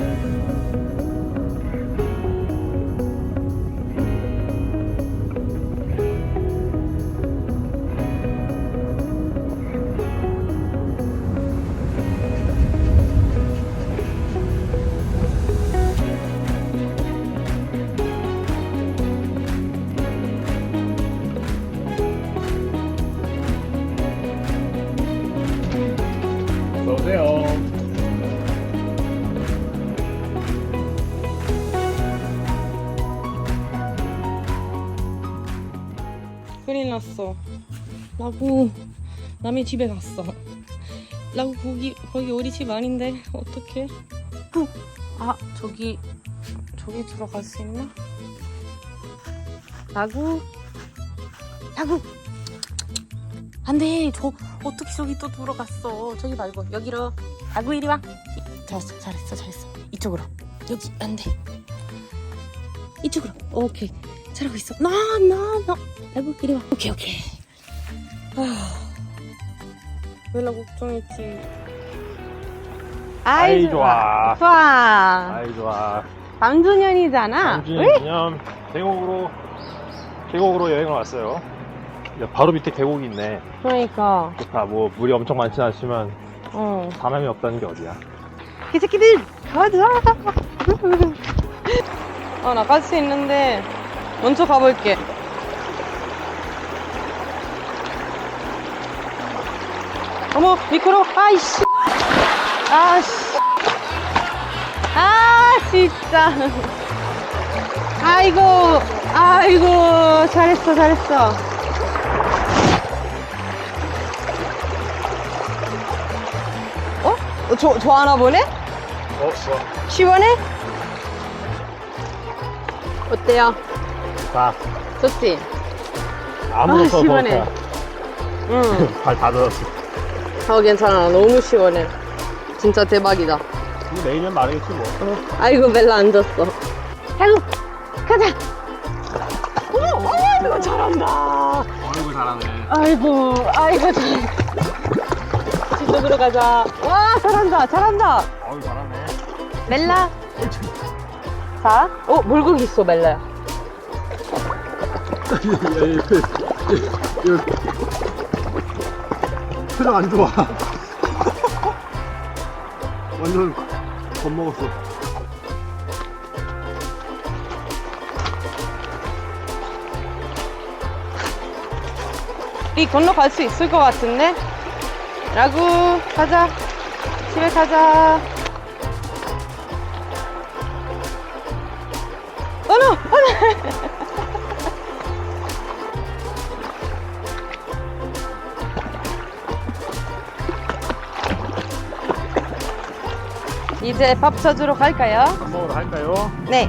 어 라구 남의 집에 갔어. 라구 거기 거기 우리 집 아닌데? 후. 아 저기 저기 들어갈 수 있나? 라구 라구 안돼 저 어떻게 저기 또 들어갔어? 저기 말고 여기로 라구 이리 와. 잘했어 잘했어 잘했어 이쪽으로 여기 안돼 이쪽으로 오케이 잘하고 있어 나나나 라구 이리 와 오케이 오케이 아 웰라 걱정했지 아이, 좋아. 좋아 아이 좋아. 3주년이잖아 남준이 기념 계곡으로 계곡으로 여행을 왔어요. 야, 바로 밑에 계곡이 있네. 그러니까 좋다. 뭐 물이 엄청 많진 않지만 어 바람이 없다는 게 어디야? 이 새끼들 가자 아나 갈 수 있는데 먼저 가볼게 어머 미끄러 아이씨 아씨 아 진짜 아이고 아이고 잘했어 잘했어 어? 어, 저, 저 하나 보네? 어, 좋아. 시원해? 어때요? 자, 좋지? 아무것도 아, 더 시원해. 없다. 응. 발다 젖었어. 어, 괜찮아. 너무 시원해. 진짜 대박이다. 이거 내일은 마르겠지 뭐. 어. 아이고, 벨라 앉았어. 아이고, 가자! 어머, 어머, 잘한다. 아이고 잘하네. 아이고, 아이고, 잘한다. 저쪽으로 가자. 와, 잘한다, 잘한다. 아유 잘하네. 멜라. 자, 어, 물고기 있어, 멜라야. 표정 안 좋아. 완전 겁먹었어. 우리 건너갈 수 있을 것 같은데? 라구, 가자. 집에 가자. 이제 밥 쳐주러 갈까요? 밥 먹으러 갈까요? 네.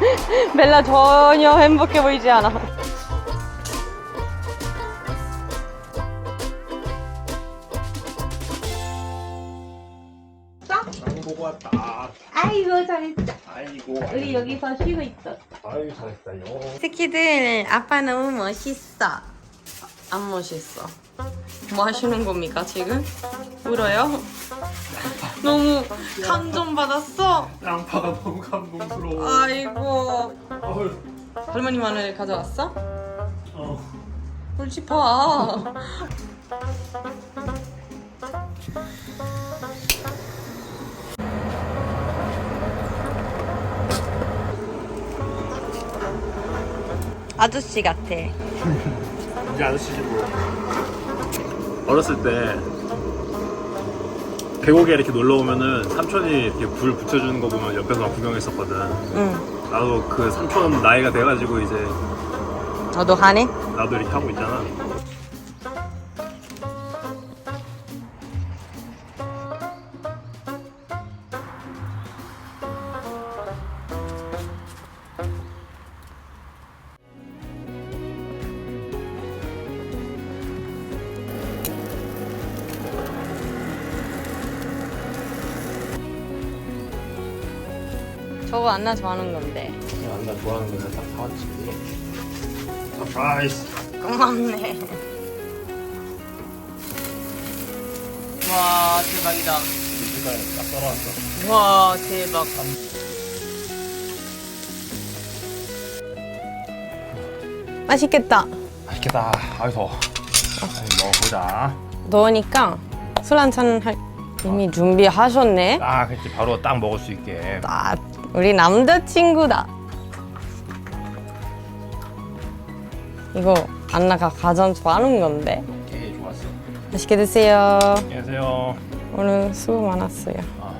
벨라 전혀 행복해 보이지 않아. 장 보고 왔다. 아이고 잘했어. 아이고. 우리 여기서 쉬고 있어. 아유 잘했어요. 새끼들 아빠 너무 멋있어. 안 멋있어. 뭐 하시는 겁니까 지금? 울어요? 너무 감동 받았어. 양파가 너무 감동스러워. 아이고. 할머니 마늘 가져왔어? 어. 울지 마. 아저씨 같아. 이제 아저씨지 뭐. 어렸을 때 계곡에 이렇게 놀러 오면은 삼촌이 이렇게 불 붙여주는 거 보면 옆에서 막 구경했었거든. 응. 나도 그 삼촌 나이가 돼가지고 이제 너도 하네? 나도 이렇게 하고 있잖아. 저거 안나 좋아하는 건데. 안나 좋아하는 거다 사왔지. 서프라이즈. 고맙네. 와 대박이다. 닭가슴살 딱 썰어놨어. 와 대박. 맛있겠다. 맛있겠다. 아유 더워. 아유, 먹어보자. 더우니까 술 한잔 할 이미 준비하셨네. 아, 그렇지. 바로 딱 먹을 수 있게. 아, 우리 남자친구다. 이거 안나가 가장 좋아하는 건데. 오케이, 좋았어. 맛있게 드세요. 안녕하세요. 오늘 수고 많았어요. 아,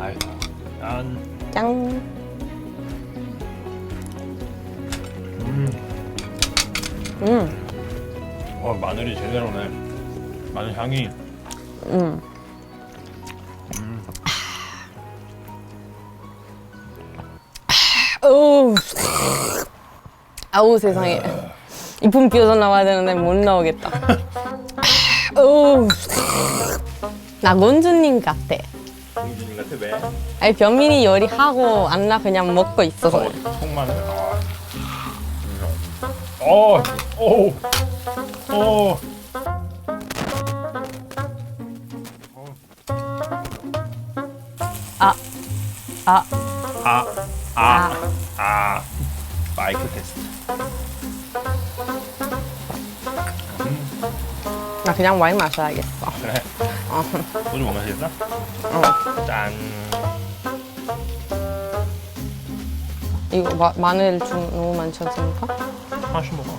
아유 더워. 짠. 짠. 음, 음, 어 마늘이 제대로네. 마늘 향이. 음. 아우 세상에. 이품 비어서 나와야 되는데 못 나오겠다. 오. 나 곤주님 같아. 공주님 같아 왜? 아니 변민이 요리하고 안나 그냥 먹고 있어서. 어, 통마늘. 아. 어, 오, 오. 아, 아, 아, 아, 아. 마이크 테 나 그냥 와인 마셔야겠어. 그래. 소주 못 마시겠어? 어. 짠. 이거 마, 마늘 좀 너무 많지 않습니까? 하나씩 먹어.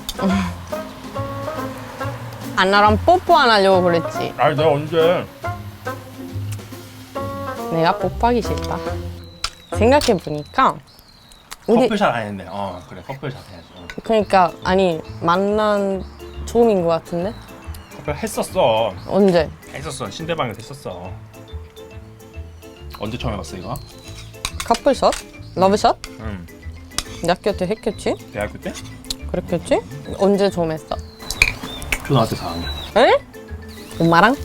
안 나랑 뽀뽀 안 하려고 그랬지. 아니 내가 언제? 내가 뽀뽀하기 싫다. 생각해 보니까 우리 커플샷 안 했네. 어 그래 커플샷 해야지. 어. 그러니까 아니 만난 처음인 것 같은데 커플 했었어. 언제? 했었어. 신대방에서 했었어. 언제 처음 해봤어 이거? 커플샷? 러브샷? 응. 대학교 때 했겠지? 대학교 때? 그랬겠지? 언제 처음 했어? 초등학교 4학년. 에? 엄마랑?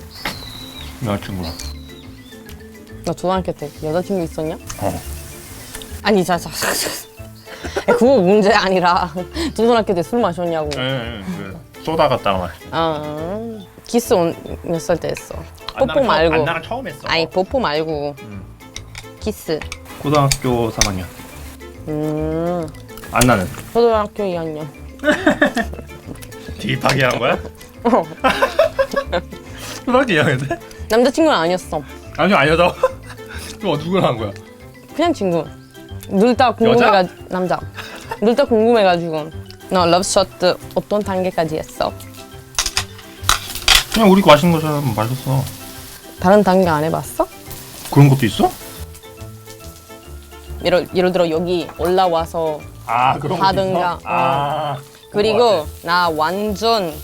여자친구랑. 나 초등학교 때 여자친구 있었냐? 어. 아니 자, 자, 자, 자. 그거 문제 아니라 초등학교 때 술 마셨냐고. 예, 예, 그 쏘다 갔다가 말. 아, 키스 몇 살 때 했어? 뽀뽀 말고. 안나랑 처음 했어. 아니 뽀뽀 말고 음. 키스. 고등학교 3학년. 음, 안나는 초등학교 2학년. 딥하게 한 거야? 어. 초등학교 2학년 때? 남자친구는 아니었어. 아니 아니야. 그럼 누구랑 한 거야? 그냥 친구. 늘 다 궁금해가 남자. 늘 다 궁금해가지고. 너 러브샷 어떤 단계까지 했어? 그냥 우리 마신 것처럼 마셨어. 다른 단계 안 해봤어? 그런 것도 있어? 예를, 예를 들어 여기 올라와서 아 그런 것도 하든가, 있어? 아 그리고 나 완전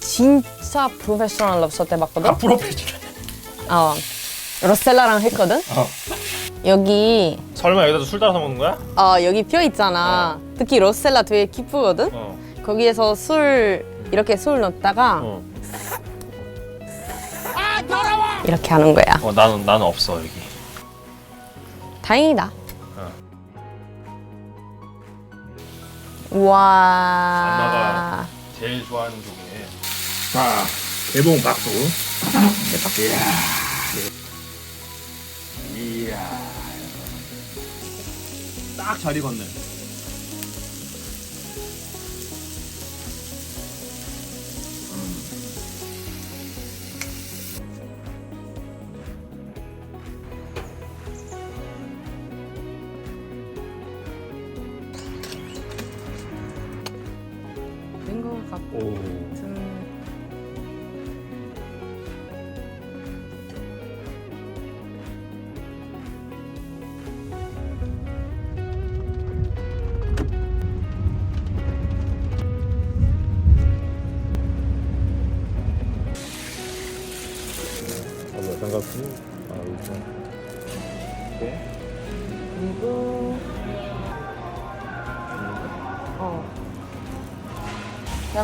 진짜 프로페셔널 러브샷 해봤거든? 아 프로페셔널. 어. 로셀라랑 했거든? 어. 여기 설마 여기다도 술 따라서 먹는 거야? 어 여기 뼈 있잖아. 특히 로셀라 되게 기쁘거든? 어. 거기에서 술 이렇게 술 넣다가 어. 이렇게 하는 거야. 어 나는 나는 없어 여기. 다행이다. 어. 와. 안나가 제일 좋아하는 쪽에. 자 개봉 박수. 대박. 이야. 이야. 딱 잘 익었네.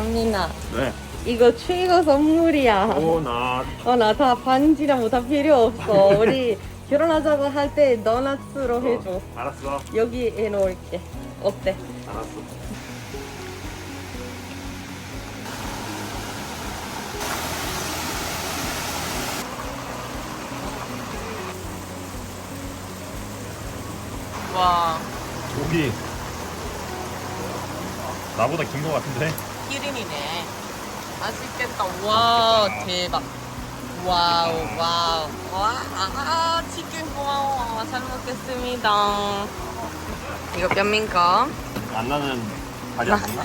강민아 네. 이거 최고 선물이야. 오나. 어 나 다 반지랑 뭐 다 필요 없어. 우리 결혼하자고 할 때 너나스로 어, 해줘. 알았어. 여기 해놓을게. 어때? 알았어. 와. 고기. 나보다 긴 거 같은데? 기름이네. 맛있겠다. 와 대박. 와우 와우. 와 아, 치킨 고마워. 잘 먹겠습니다. 이거 뼈민가? 안 나는 다리 안 먹나?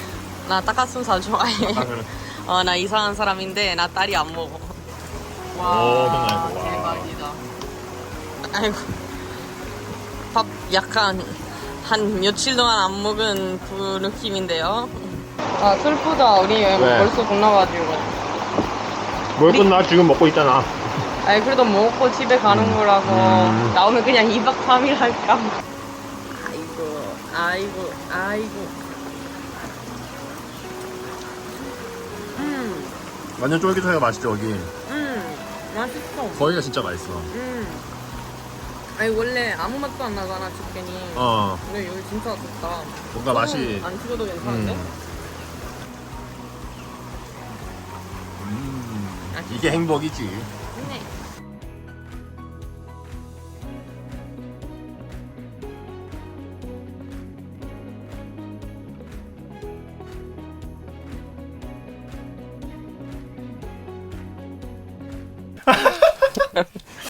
나 닭가슴살 좋아해. 아, 그래. 어 나 이상한 사람인데 나 딸이 안 먹어. 와. 대박이다. 아이고 밥 약간 한 며칠 동안 안 먹은 그 느낌인데요. 아 슬프다 우리 왜? 벌써 끝나가지고. 뭘 끝나? 지금 먹고 있잖아. 아니 그래도 먹고 집에 가는 거라서 음. 나오면 그냥 2박 3일 할까. 아이고 아이고 아이고. 음. 완전 쫄깃하게 맛있죠 여기 음 맛있어. 거기가 진짜 맛있어 음. 아니 원래 아무 맛도 안 나잖아 치킨이. 어 근데 여기 진짜 좋다. 뭔가 맛이 안 찍어도 괜찮은데? 음. 이게 행복이지